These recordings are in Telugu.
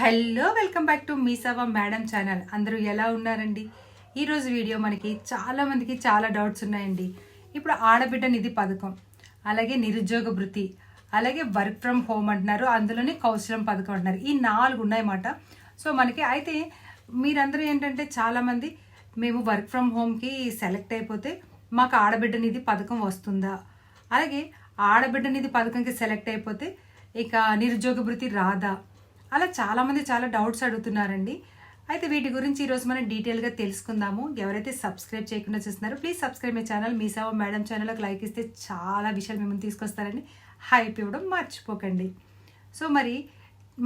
Hello welcome back to Meeseva madam channel. అందరూ ఎలా ఉన్నారండి? ఈరోజు వీడియో మనకి చాలామందికి చాలా డౌట్స్ ఉన్నాయండి. ఇప్పుడు ఆడబిడ్డ నిధి పథకం అలాగే నిరుద్యోగ భృతి అలాగే వర్క్ ఫ్రమ్ హోమ్ అంటున్నారు. అందులోనే కౌశలం పథకం అంటున్నారు. ఈ నాలుగు ఉన్నాయన్నమాట. సో మనకి అయితే మీరందరూ ఏంటంటే చాలామంది మేము వర్క్ ఫ్రమ్ హోమ్కి సెలెక్ట్ అయిపోతే మాకు ఆడబిడ్డ నిధి పథకం వస్తుందా? అలాగే ఆడబిడ్డ నిధి పథకంకి సెలెక్ట్ అయిపోతే ఇక నిరుద్యోగ భృతి రాదా? అలా చాలామంది చాలా డౌట్స్ అడుగుతున్నారండి. అయితే వీటి గురించి ఈరోజు మనం డీటెయిల్గా తెలుసుకుందాము. ఎవరైతే సబ్స్క్రైబ్ చేయకుండా చూస్తున్నారో please subscribe my channel. Mee Seva madam ఛానల్కి లైక్ ఇస్తే చాలా విషయాలు మిమ్మల్ని తీసుకొస్తారండి హైప్ ఇవ్వడం మర్చిపోకండి. సో మరి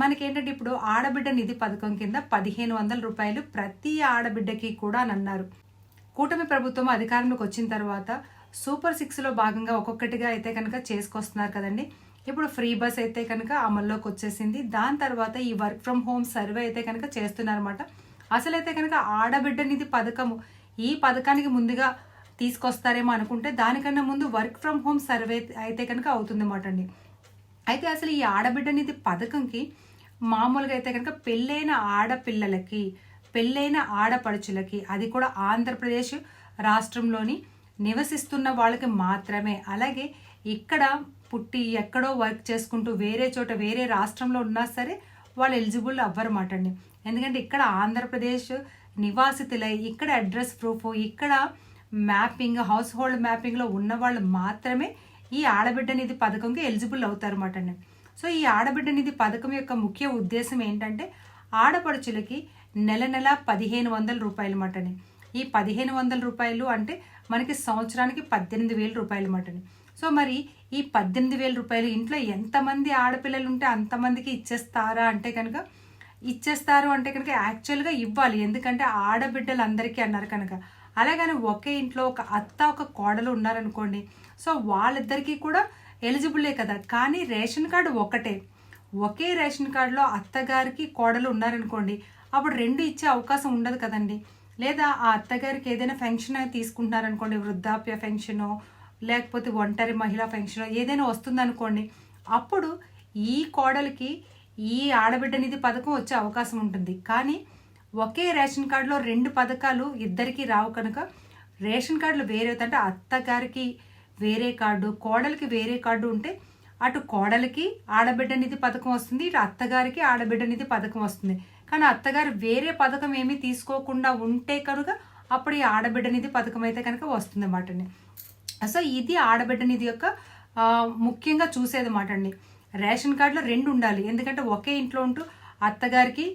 మనకేంటంటే ఇప్పుడు ఆడబిడ్డ నిధి పథకం కింద పదిహేను వందల రూపాయలు ప్రతి ఆడబిడ్డకి కూడా అని అన్నారు. కూటమి ప్రభుత్వం అధికారంలోకి వచ్చిన తర్వాత సూపర్ సిక్స్లో భాగంగా ఒక్కొక్కటిగా అయితే కనుక చేసుకొస్తున్నారు కదండి. ఇప్పుడు ఫ్రీ బస్ అయితే కనుక అమల్లోకి వచ్చేసింది. దాని తర్వాత ఈ వర్క్ ఫ్రమ్ హోమ్ సర్వే అయితే కనుక చేస్తున్నారన్నమాట. అసలైతే కనుక ఆడబిడ్డ నిధి పథకము ఈ పథకానికి ముందుగా తీసుకొస్తారేమో అనుకుంటే దానికన్నా ముందు వర్క్ ఫ్రమ్ హోమ్ సర్వే అయితే కనుక అవుతుందన్నమాట అండి. అయితే అసలు ఈ ఆడబిడ్డ నిధి పథకంకి మామూలుగా అయితే కనుక పెళ్ళైన ఆడపిల్లలకి పెళ్ళైన ఆడపడుచులకి అది కూడా ఆంధ్రప్రదేశ్ రాష్ట్రంలోని నివసిస్తున్న వాళ్ళకి మాత్రమే. అలాగే ఇక్కడ పుట్టి ఎక్కడో వర్క్ చేసుకుంటూ వేరే చోట వేరే రాష్ట్రంలో ఉన్నా సరే వాళ్ళు ఎలిజిబుల్ అవ్వరమాట అండి ఎందుకంటే ఇక్కడ ఆంధ్రప్రదేశ్ నివాసితులై ఇక్కడ అడ్రస్ ప్రూఫ్ ఇక్కడ మ్యాపింగ్ హౌస్ హోల్డ్ మ్యాపింగ్లో ఉన్న వాళ్ళు మాత్రమే ఈ ఆడబిడ్డ నిధి పథకంకి ఎలిజిబుల్ అవుతారన్నమాట అండి సో ఈ ఆడబిడ్డ నిధి పథకం యొక్క ముఖ్య ఉద్దేశం ఏంటంటే ఆడపడుచులకి నెల నెల పదిహేను వందల రూపాయలు మటని ఈ పదిహేను వందల రూపాయలు అంటే మనకి సంవత్సరానికి పద్దెనిమిది వేల రూపాయలు మటని సో మరి ఈ పద్దెనిమిది వేల రూపాయలు ఇంట్లో ఎంతమంది ఆడపిల్లలు ఉంటే అంతమందికి ఇచ్చేస్తారా అంటే కనుక ఇచ్చేస్తారు అంటే కనుక యాక్చువల్గా ఇవ్వాలి. ఎందుకంటే ఆడబిడ్డలు అందరికీ అన్నారు కనుక. అలాగని ఒకే ఇంట్లో ఒక అత్త ఒక కోడలు ఉన్నారనుకోండి సో వాళ్ళిద్దరికీ కూడా ఎలిజిబులే కదా. కానీ రేషన్ కార్డు ఒకటే. ఒకే రేషన్ కార్డులో అత్తగారికి కోడలు ఉన్నారనుకోండి అప్పుడు రెండు ఇచ్చే అవకాశం ఉండదు కదండి. లేదా ఆ అత్తగారికి ఏదైనా ఫెన్షన్ తీసుకుంటున్నారనుకోండి వృద్ధాప్య ఫెన్షను లేకపోతే ఒంటరి మహిళా ఫంక్షన్ ఏదైనా వస్తుందనుకోండి అప్పుడు ఈ కోడలికి ఈ ఆడబిడ్డ నిధి పథకం వచ్చే అవకాశం ఉంటుంది. కానీ ఒకే రేషన్ కార్డులో రెండు పథకాలు ఇద్దరికీ రావు కనుక రేషన్ కార్డులు వేరే అంటే అత్తగారికి వేరే కార్డు కోడలికి వేరే కార్డు ఉంటే అటు కోడలికి ఆడబిడ్డ నిధి పథకం వస్తుంది ఇటు అత్తగారికి ఆడబిడ్డ నిధి పథకం వస్తుంది. కానీ అత్తగారు వేరే పథకం ఏమీ తీసుకోకుండా ఉంటే కనుక అప్పుడు ఈ ఆడబిడ్డ నిధి పథకం అయితే కనుక వస్తుంది అన్నమాట సో ఇది ఆడబిడ్డని ఇది యొక్క ముఖ్యంగా చూసేది మాట అండి. రేషన్ కార్డులో రెండు ఉండాలి. ఎందుకంటే ఒకే ఇంట్లో ఉంటూ అత్తగారికి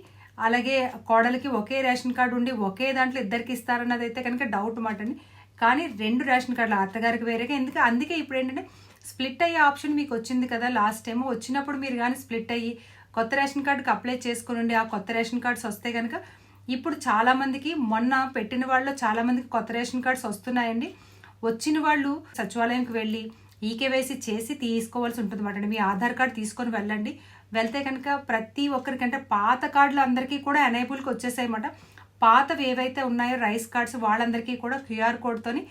అలాగే కోడలికి ఒకే రేషన్ కార్డు ఉండి ఒకే దాంట్లో ఇద్దరికి ఇస్తారన్నది అయితే కనుక డౌట్ మాట అండి. కానీ రెండు రేషన్ కార్డులు అత్తగారికి వేరేగా ఎందుకంటే అందుకే ఇప్పుడు ఏంటంటే స్ప్లిట్ అయ్యే ఆప్షన్ మీకు వచ్చింది కదా లాస్ట్ టైం వచ్చినప్పుడు మీరు కానీ స్ప్లిట్ అయ్యి కొత్త రేషన్ కార్డుకి అప్లై చేసుకుని ఉండి ఆ కొత్త రేషన్ కార్డ్స్ వస్తే కనుక ఇప్పుడు చాలామందికి మొన్న పెట్టిన వాళ్ళు చాలామందికి కొత్త రేషన్ కార్డ్స్ వస్తున్నాయండి. వచ్చిన వాళ్ళు సచివాలయంకి వెళ్ళి ఈకేవైసీ చేసి తీసుకోవాల్సి ఉంటుంది అన్నమాట. మీ ఆధార్ కార్డు తీసుకొని వెళ్ళండి. వెళ్తే కనుక ప్రతి ఒక్కరికంటే పాత కార్డులు అందరికీ కూడా ఎనేబుల్కి వచ్చేసాయన్నమాట పాతవి ఏవైతే ఉన్నాయో రైస్ కార్డ్స్ వాళ్ళందరికీ కూడా క్యూఆర్ కోడ్తోని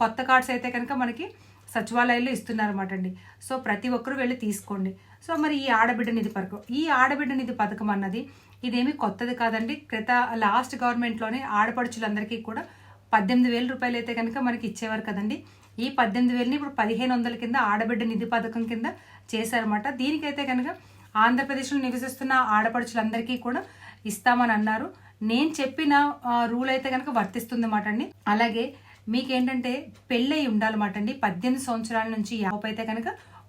కొత్త కార్డ్స్ అయితే కనుక మనకి సచివాలయాల్లో ఇస్తున్నారన్నమాట అండి. సో ప్రతి ఒక్కరు వెళ్ళి తీసుకోండి. సో మరి ఈ ఆడబిడ్డ నిధి పథకం ఈ ఆడబిడ్డ నిధి పథకం అన్నది ఇదేమీ కొత్తది కాదండి. క్రిత లాస్ట్ గవర్నమెంట్లోనే ఆడపడుచులందరికీ కూడా పద్దెనిమిది వేల రూపాయలు అయితే కనుక మనకి ఇచ్చేవారు కదండి. ఈ పద్దెనిమిది వేలని ఇప్పుడు పదిహేను వందల కింద ఆడబిడ్డ నిధి పథకం కింద చేశారన్నమాట. దీనికైతే కనుక ఆంధ్రప్రదేశ్లో నివసిస్తున్న ఆడపడుచులందరికీ కూడా ఇస్తామని అన్నారు. నేను చెప్పిన రూల్ అయితే కనుక వర్తిస్తుంది అన్నమాట అండి. అలాగే మీకేంటంటే పెళ్ళై ఉండాలన్నమాట అండి. పద్దెనిమిది సంవత్సరాల నుంచి యాభై అయితే కనుక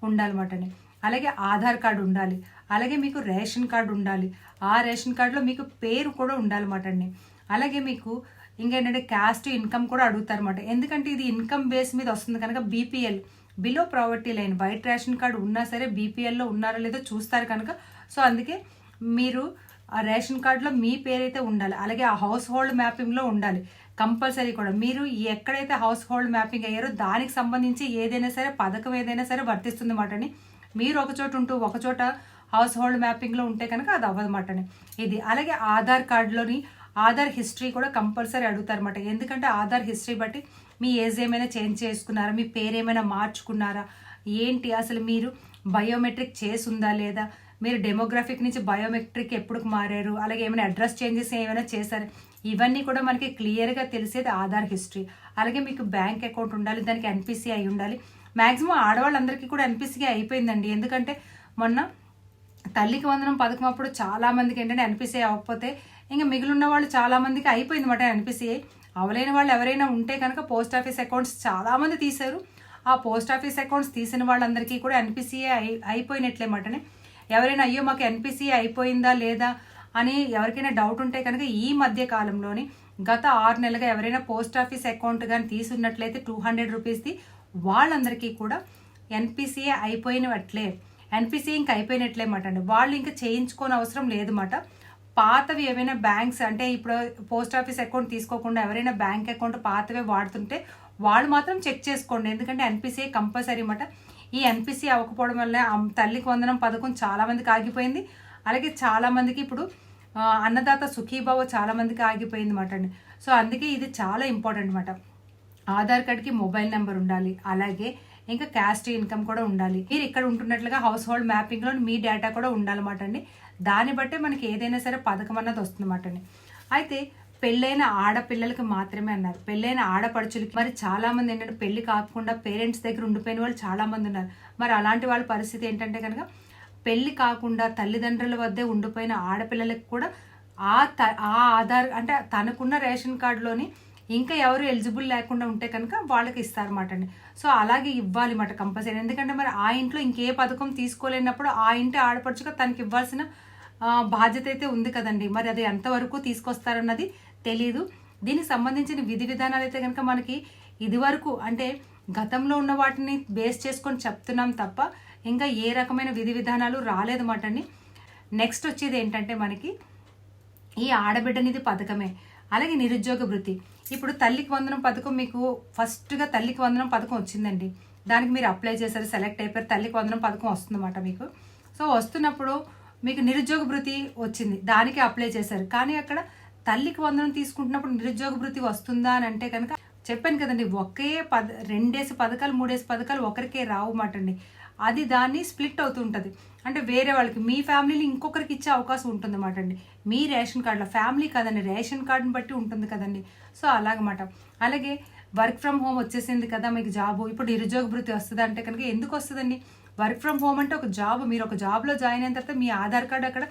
ఉండాలన్నమాట అండి. అలాగే ఆధార్ కార్డు ఉండాలి. అలాగే మీకు రేషన్ కార్డు ఉండాలి. ఆ రేషన్ కార్డులో మీకు పేరు కూడా ఉండాలన్నమాట అండి. అలాగే మీకు ఇంకేంటంటే క్యాస్ట్ ఇన్కమ్ కూడా అడుగుతారు అనమాట ఎందుకంటే ఇది ఇన్కమ్ బేస్ మీద వస్తుంది కనుక BPL below poverty line white ration card ఉన్నా సరే బీపీఎల్లో ఉన్నారో లేదో చూస్తారు కనుక. సో అందుకే మీరు ఆ రేషన్ కార్డులో మీ పేరైతే ఉండాలి. అలాగే ఆ హౌస్ హోల్డ్ మ్యాపింగ్లో ఉండాలి. కంపల్సరీ కూడా. మీరు ఎక్కడైతే హౌస్ హోల్డ్ మ్యాపింగ్ అయ్యారో దానికి సంబంధించి ఏదైనా సరే పథకం ఏదైనా సరే వర్తిస్తుంది మాటని మీరు ఒక చోట ఉంటూ ఒక చోట హౌస్ హోల్డ్ మ్యాపింగ్లో ఉంటే కనుక అది అవ్వదన్నమాటని ఇది. అలాగే ఆధార్ కార్డులోని ఆధార్ హిస్టరీ కూడా కంపల్సరీ అడుగుతారన్నమాట. ఎందుకంటే ఆధార్ హిస్టరీ బట్టి మీ ఏజ్ ఏమైనా చేంజ్ చేసుకున్నారా? మీ పేరు ఏమైనా మార్చుకున్నారా? ఏంటి అసలు మీరు బయోమెట్రిక్ చేసుందా లేదా? మీరు డెమోగ్రఫిక్ నుంచి బయోమెట్రిక్ ఎప్పుడు మారారు? అలాగే ఏమైనా అడ్రస్ చేంజెస్ ఏమైనా చేశారు? ఇవన్నీ కూడా మనకి క్లియర్గా తెలిసేది ఆధార్ హిస్టరీ. అలాగే మీకు బ్యాంక్ అకౌంట్ ఉండాలి దానికి ఎన్పిసి అయి ఉండాలి. మ్యాక్సిమం ఆడవాళ్ళందరికీ కూడా ఎన్పిసి అయిపోయిందండి. ఎందుకంటే మొన్న తల్లికి వందనం పథకం అప్పుడు చాలా మందికి ఏంటంటే ఎన్పిసిఐ అవ్వకపోతే ఇంకా మిగిలిన వాళ్ళు చాలామందికి అయిపోయింది మాట ఎన్పిసిఐ అవలేని వాళ్ళు ఎవరైనా ఉంటే కనుక పోస్ట్ ఆఫీస్ అకౌంట్స్ చాలామంది తీశారు. ఆ పోస్ట్ ఆఫీస్ అకౌంట్స్ తీసిన వాళ్ళందరికీ కూడా ఎన్పిసిఏ అయి అయిపోయినట్లే మాటనే. ఎవరైనా అయ్యో మాకు ఎన్పిసిఏ అయిపోయిందా లేదా అని ఎవరికైనా డౌట్ ఉంటే కనుక ఈ మధ్య కాలంలోని గత ఆరు నెలలుగా ఎవరైనా పోస్ట్ ఆఫీస్ అకౌంట్ కానీ తీసున్నట్లయితే టూ హండ్రెడ్ రూపీస్ది వాళ్ళందరికీ కూడా ఎన్పిసిఏ అయిపోయినట్లే. ఎన్పిసిఏ ఇంకా అయిపోయినట్లే మాట అండి వాళ్ళు ఇంకా చేయించుకోని అవసరం లేదు మాట. పాతవి ఏమైనా బ్యాంక్స్ అంటే ఇప్పుడు పోస్ట్ ఆఫీస్ అకౌంట్ తీసుకోకుండా ఎవరైనా బ్యాంక్ అకౌంట్ పాతవే వాడుతుంటే వాళ్ళు మాత్రం చెక్ చేసుకోండి. ఎందుకంటే ఎన్పిసిఐ కంపల్సరీ అనమాట ఈ ఎన్పిసి అవ్వకపోవడం వల్ల తల్లికి వందనం పథకం చాలామందికి ఆగిపోయింది. అలాగే చాలామందికి ఇప్పుడు అన్నదాత సుఖీభావ చాలామందికి ఆగిపోయింది మాట అండి. సో అందుకే ఇది చాలా ఇంపార్టెంట్ అనమాట ఆధార్ కార్డ్కి మొబైల్ నెంబర్ ఉండాలి. అలాగే ఇంకా క్యాస్ట్ ఇన్కమ్ కూడా ఉండాలి. మీరు ఇక్కడ ఉంటున్నట్లుగా హౌస్ హోల్డ్ మ్యాపింగ్లో మీ డేటా కూడా ఉండాలన్నమాట అండి. దాన్ని బట్టే మనకి ఏదైనా సరే పథకం అన్నది వస్తుందన్నమాట అండి. అయితే పెళ్ళైన ఆడపిల్లలకి మాత్రమే అన్నారు. పెళ్ళైన ఆడపడుచులకి మరి చాలా మంది ఏంటంటే పెళ్ళి కాకుండా పేరెంట్స్ దగ్గర ఉండిపోయిన వాళ్ళు చాలా మంది ఉన్నారు. మరి అలాంటి వాళ్ళ పరిస్థితి ఏంటంటే కనుక పెళ్ళి కాకుండా తల్లిదండ్రుల వద్దే ఉండిపోయిన ఆడపిల్లలకు కూడా ఆ త ఆ ఆధార్ అంటే తనకున్న రేషన్ కార్డులోని ఇంకా ఎవరు ఎలిజిబుల్ లేకుండా ఉంటే కనుక వాళ్ళకి ఇస్తారన్నమాట అండి సో అలాగే ఇవ్వాలి మాట కంపల్సరీ. ఎందుకంటే మరి ఆ ఇంట్లో ఇంకే పథకం తీసుకోలేనప్పుడు ఆ ఇంటి ఆడపడుచుగా తనకి ఇవ్వాల్సిన బాధ్యత అయితే ఉంది కదండి. మరి అది ఎంతవరకు తీసుకొస్తారన్నది తెలీదు. దీనికి సంబంధించిన విధి విధానాలు అయితే కనుక మనకి ఇదివరకు అంటే గతంలో ఉన్న వాటిని బేస్ చేసుకొని చెప్తున్నాం తప్ప ఇంకా ఏ రకమైన విధి విధానాలు రాలేదు అండి నెక్స్ట్ వచ్చేది ఏంటంటే మనకి ఈ ఆడబిడ్డనిది పథకమే. అలాగే నిరుద్యోగ వృత్తి. ఇప్పుడు తల్లికి వందనం పథకం మీకు ఫస్ట్గా తల్లికి వందనం పథకం వచ్చిందండి. దానికి మీరు అప్లై చేశారు సెలెక్ట్ అయిపోయారు తల్లికి వందనం పథకం వస్తుందన్నమాట మీకు. సో వస్తున్నప్పుడు మీకు నిరుద్యోగ వృత్తి వచ్చింది దానికి అప్లై చేశారు. కానీ అక్కడ తల్లికి వందనం తీసుకుంటున్నప్పుడు నిరుద్యోగ వృత్తి వస్తుందా అని అంటే కనుక చెప్పాను కదండి ఒకే పద రెండేసి పథకాలు మూడేసి పథకాలు ఒకరికే రావు మాట అండి అది దాన్ని స్ప్లిట్ అవుతుంటుంది. అంటే వేరే వాళ్ళకి మీ ఫ్యామిలీని ఇంకొకరికి ఇచ్చే అవకాశం ఉంటుంది అన్నమాట అండి. మీ రేషన్ కార్డులో ఫ్యామిలీ కదండి రేషన్ కార్డుని బట్టి ఉంటుంది కదండి. సో అలాగమాట అలాగే వర్క్ ఫ్రమ్ హోమ్ వచ్చేసింది కదా మీకు జాబ్. ఇప్పుడు నిరుద్యోగ వృత్తి వస్తుంది అంటే కనుక ఎందుకు వస్తుందండి? వర్క్ ఫ్రమ్ హోమ్ అంటే ఒక జాబ్. మీరు ఒక జాబ్లో జాయిన్ అయిన తర్వాత మీ ఆధార్ కార్డు అక్కడ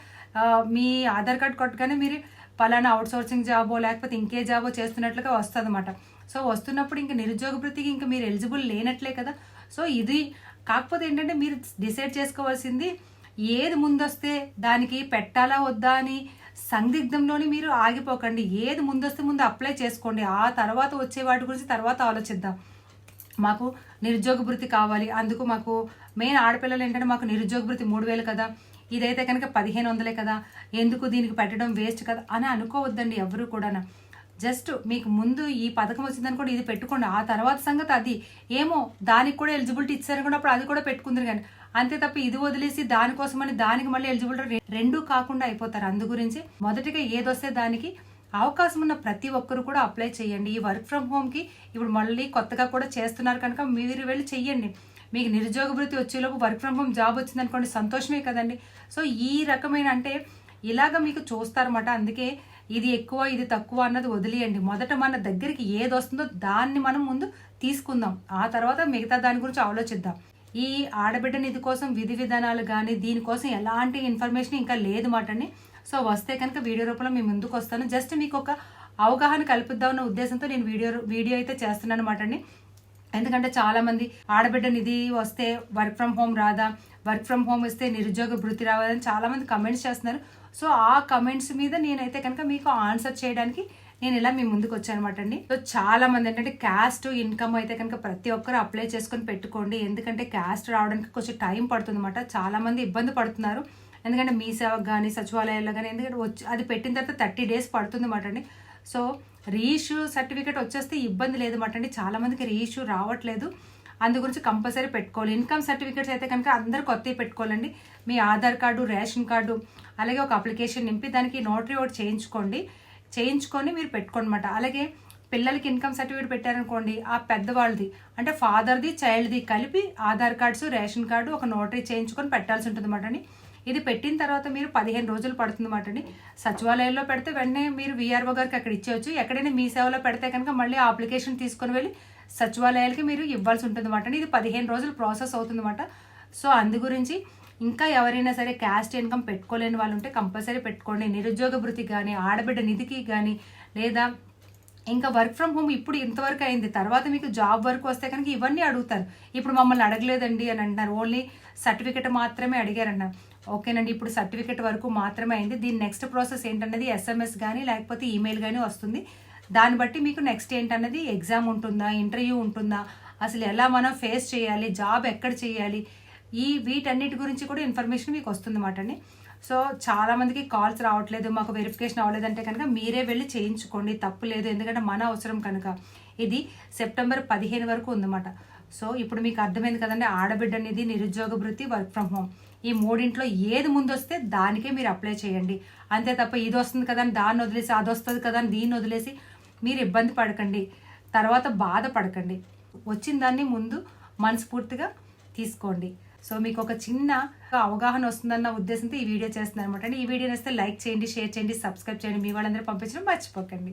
మీ ఆధార్ కార్డు కొట్టగానే మీరు పలానా అవుట్ సోర్సింగ్ జాబో లేకపోతే ఇంకే జాబో చేస్తున్నట్లుగా వస్తుంది అనమాట సో వస్తున్నప్పుడు ఇంకా నిరుద్యోగ వృత్తికి ఇంకా మీరు ఎలిజిబుల్ లేనట్లే కదా. సో ఇది కాకపోతే ఏంటంటే మీరు డిసైడ్ చేసుకోవాల్సింది ఏది ముందొస్తే దానికి పెట్టాలా వద్దా అని సందిగ్ధంలోని మీరు ఆగిపోకండి. ఏది ముందొస్తే ముందు అప్లై చేసుకోండి. ఆ తర్వాత వచ్చే వాటి గురించి తర్వాత ఆలోచిద్దాం. మాకు నిరుద్యోగ భృతి కావాలి. అందుకు మాకు మెయిన్ ఆడపిల్లలు ఏంటంటే మాకు నిరుద్యోగ భృతి మూడు వేలు కదా. ఇదైతే కనుక పదిహేను వందలే కదా. ఎందుకు దీనికి పెట్టడం వేస్ట్ కదా అని అనుకోవద్దండి ఎవరు కూడా జస్ట్ మీకు ముందు ఈ పథకం వచ్చిందనుకోండి ఇది పెట్టుకోండి. ఆ తర్వాత సంగతి అది. ఏమో దానికి కూడా ఎలిజిబిలిటీ ఇచ్చారు కూడా అప్పుడు అది కూడా పెట్టుకుందరు కానీ అంతే తప్ప ఇది వదిలేసి దానికోసమని దానికి మళ్ళీ ఎలిజిబిలిటీ రెండు కాకుండా అయిపోతారు. అందు గురించి మొదటిగా ఏదొస్తే దానికి అవకాశం ఉన్న ప్రతి ఒక్కరు కూడా అప్లై చేయండి. ఈ వర్క్ ఫ్రమ్ హోమ్కి ఇప్పుడు మళ్ళీ కొత్తగా కూడా చేస్తున్నారు కనుక మీరు వెళ్ళి చెయ్యండి. మీకు నిరుద్యోగ వృత్తి వచ్చేలోపు వర్క్ ఫ్రమ్ హోమ్ జాబ్ వచ్చిందనుకోండి సంతోషమే కదండి. సో ఈ రకమైన అంటే ఇలాగ మీకు చూస్తారన్నమాట. అందుకే ఇది ఎక్కువ ఇది తక్కువ అన్నది వదిలేయండి. మొదట మన దగ్గరికి ఏది వస్తుందో దాన్ని మనం ముందు తీసుకుందాం. ఆ తర్వాత మిగతా దాని గురించి ఆలోచిద్దాం. ఈ ఆడబిడ్డ నిధి కోసం విధి విధానాలు కానీ దీనికోసం ఎలాంటి ఇన్ఫర్మేషన్ ఇంకా లేదు మాటని. సో వస్తే కనుక వీడియో రూపంలో మీ ముందుకు వస్తాను. జస్ట్ మీకు ఒక అవగాహన కల్పిద్దామన్న ఉద్దేశంతో నేను వీడియో వీడియో అయితే చేస్తున్నాను అనమాట అండి ఎందుకంటే చాలామంది ఆడబిడ్డ నిధి వస్తే వర్క్ ఫ్రమ్ హోమ్ రాదా? వర్క్ ఫ్రమ్ హోమ్ ఇస్తే నిరుద్యోగ భృతి రావాలని చాలామంది కమెంట్స్ చేస్తున్నారు. సో ఆ కమెంట్స్ మీద నేనైతే కనుక మీకు ఆన్సర్ చేయడానికి నేను ఇలా మీ ముందుకు వచ్చాను అనమాట అండి. సో చాలా మంది ఏంటంటే క్యాస్ట్ ఇన్కమ్ అయితే కనుక ప్రతి ఒక్కరు అప్లై చేసుకొని పెట్టుకోండి. ఎందుకంటే క్యాస్ట్ రావడానికి కొంచెం టైం పడుతుంది అనమాట చాలా మంది ఇబ్బంది పడుతున్నారు. ఎందుకంటే మీ సేవకు కానీ సచివాలయాల్లో కానీ ఎందుకంటే వచ్చి అది పెట్టిన తర్వాత థర్టీ డేస్ పడుతుంది అనమాట అండి. సో రీఇష్యూ సర్టిఫికేట్ వచ్చేస్తే ఇబ్బంది లేదన్నమాట అండి. చాలా మందికి రీఇష్యూ రావట్లేదు. అందు గురించి కంపల్సరీ పెట్టుకోవాలి. ఇన్కమ్ సర్టిఫికేట్స్ అయితే కనుక అందరు కొత్తవి పెట్టుకోవాలండి. మీ ఆధార్ కార్డు రేషన్ కార్డు అలాగే ఒక అప్లికేషన్ నింపి దానికి నోటరీ ఒకటి చేయించుకోండి. చేయించుకొని మీరు పెట్టుకోనమాట. అలాగే పిల్లలకి ఇన్కమ్ సర్టిఫికేట్ పెట్టారనుకోండి ఆ పెద్దవాళ్ళది అంటే ఫాదర్ది చైల్డ్ది కలిపి ఆధార్ కార్డ్స్ రేషన్ కార్డు ఒక నోటరీ చేయించుకొని పెట్టాల్సి ఉంటుంది అనమాట అండి. ఇది పెట్టిన తర్వాత మీరు పదిహేను రోజులు పడుతుంది అండి. సచివాలయంలో పెడితే వెంటనే మీరు విఆర్ఓ గారికి అక్కడ ఇచ్చేయచ్చు. ఎక్కడైనా మీ సేవలో పెడితే కనుక మళ్ళీ ఆ అప్లికేషన్ తీసుకొని వెళ్ళి సచివాలయాలకి మీరు ఇవ్వాల్సి ఉంటుంది అన్నమాట. ఇది పదిహేను రోజులు ప్రాసెస్ అవుతుంది అన్నమాట సో అందు గురించి ఇంకా ఎవరైనా సరే క్యాస్ట్ ఇన్కమ్ పెట్టుకోలేని వాళ్ళు ఉంటే కంపల్సరీ పెట్టుకోండి. నిరుద్యోగ భృతి కానీ ఆడబిడ్డ నిధికి కానీ లేదా ఇంకా వర్క్ ఫ్రమ్ హోమ్ ఇప్పుడు ఇంతవరకు అయింది. తర్వాత మీకు జాబ్ వర్క్ వస్తే కనుక ఇవన్నీ అడుగుతారు. ఇప్పుడు మమ్మల్ని అడగలేదండి అని అంటున్నారు. ఓన్లీ సర్టిఫికెట్ మాత్రమే అడిగారన్నారు ఓకేనండి ఇప్పుడు సర్టిఫికెట్ వరకు మాత్రమే అయింది. దీని నెక్స్ట్ ప్రాసెస్ ఏంటన్నది ఎస్ఎంఎస్ కానీ లేకపోతే ఈమెయిల్ కానీ వస్తుంది. దాన్ని బట్టి మీకు నెక్స్ట్ ఏంటన్నది? ఎగ్జామ్ ఉంటుందా? ఇంటర్వ్యూ ఉంటుందా? అసలు ఎలా మనం ఫేస్ చేయాలి? జాబ్ ఎక్కడ చేయాలి? ఈ వీటన్నిటి గురించి కూడా ఇన్ఫర్మేషన్ మీకు వస్తుంది అన్నమాట అండి సో చాలామందికి కాల్స్ రావట్లేదు మాకు వెరిఫికేషన్ అవ్వలేదంటే కనుక మీరే వెళ్ళి చేయించుకోండి. తప్పు లేదు ఎందుకంటే మన అవసరం కనుక. ఇది సెప్టెంబర్ పదిహేను వరకు ఉందన్నమాట. సో ఇప్పుడు మీకు అర్థమైంది కదండి ఆడబిడ్డ అనేది నిరుద్యోగ వృత్తి వర్క్ ఫ్రమ్ హోమ్ ఈ మూడింట్లో ఏది ముందు వస్తే దానికే మీరు అప్లై చేయండి. అంతే తప్ప ఇది వస్తుంది కదా అని దాన్ని వదిలేసి అది వస్తుంది కదా అని దీన్ని వదిలేసి మీరు ఇబ్బంది పడకండి తర్వాత బాధపడకండి వచ్చిన దాన్ని ముందు మనస్ఫూర్తిగా తీసుకోండి. సో మీకు ఒక చిన్న అవగాహన వస్తుందన్న ఉద్దేశంతో ఈ వీడియో చేస్తున్నాను అనమాట ఈ వీడియో నేస్తే లైక్ చేయండి షేర్ చేయండి సబ్స్క్రైబ్ చేయండి. మీ వాళ్ళందరూ పంపించడం మర్చిపోకండి.